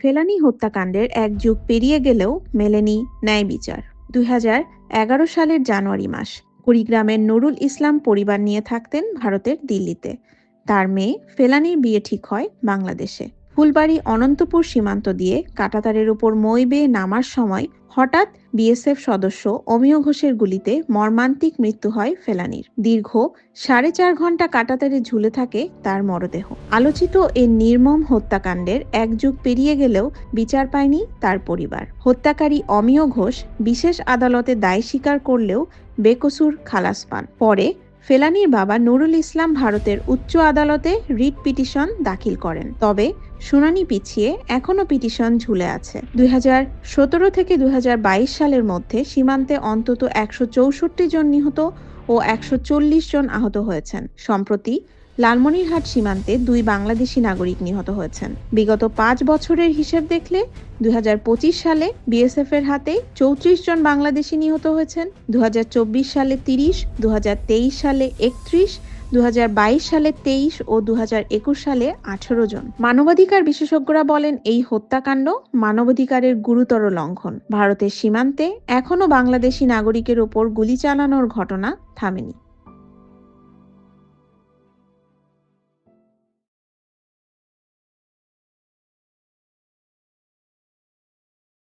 ফেলানি হত্যাকাণ্ডের এক যুগ পেরিয়ে গেলেও মেলেনি ন্যায় বিচার। দুই সালের জানুয়ারি মাস, কুড়িগ্রামের নুরুল ইসলাম পরিবার নিয়ে থাকতেন ভারতের দিল্লিতে। তার মেয়ে ফেলানির বিয়ে ঠিক হয় বাংলাদেশে। ফুলবাড়ি অনন্তপুর সীমান্ত দিয়ে কাটাতারের উপর মই বেয়ে নামার সময় হঠাৎ বিএসএফ সদস্য অমিয় ঘোষের গুলিতে মর্মান্তিক মৃত্যু হয় ফেলানির। দীর্ঘ সাড়ে চার ঘণ্টা কাটাতারে ঝুলে থাকে তার মরদেহ। আলোচিত এই নির্মম হত্যাকাণ্ডের এক যুগ পেরিয়ে গেলেও বিচার পায়নি তার পরিবার। হত্যাকারী অমিয় ঘোষ বিশেষ আদালতে দায় স্বীকার করলেও বেকসুর খালাস পান। পরে ফেলানির বাবা নুরুল ইসলাম ভারতের উচ্চ আদালতে রিট পিটিশন দাখিল করেন। তবে শুনানি পিছিয়ে এখনও পিটিশন ঝুলে আছে। দুই হাজার সতেরো থেকে দুই হাজার বাইশ সালের মধ্যে সীমান্তে অন্তত একশো চৌষট্টি জন নিহত ও একশো চল্লিশ জন আহত হয়েছেন। সম্প্রতি লালমনিরহাট সীমান্তে দুই বাংলাদেশি নাগরিক নিহত হয়েছেন। বিগত পাঁচ বছরের হিসেব দেখলে দু হাজার পঁচিশ সালে বিএসএফ এর হাতে চৌত্রিশ জন বাংলাদেশি নিহত হয়েছেন দু হাজার চব্বিশ সালে তিরিশ দু সালে একত্রিশ দু সালে তেইশ ও দু হাজার একুশ সালে আঠারো জন। মানবাধিকার বিশেষজ্ঞরা বলেন এই হত্যাকাণ্ড মানবাধিকারের গুরুতর লঙ্ঘন। ভারতের সীমান্তে এখনও বাংলাদেশি নাগরিকের ওপর গুলি চালানোর ঘটনা থামেনি।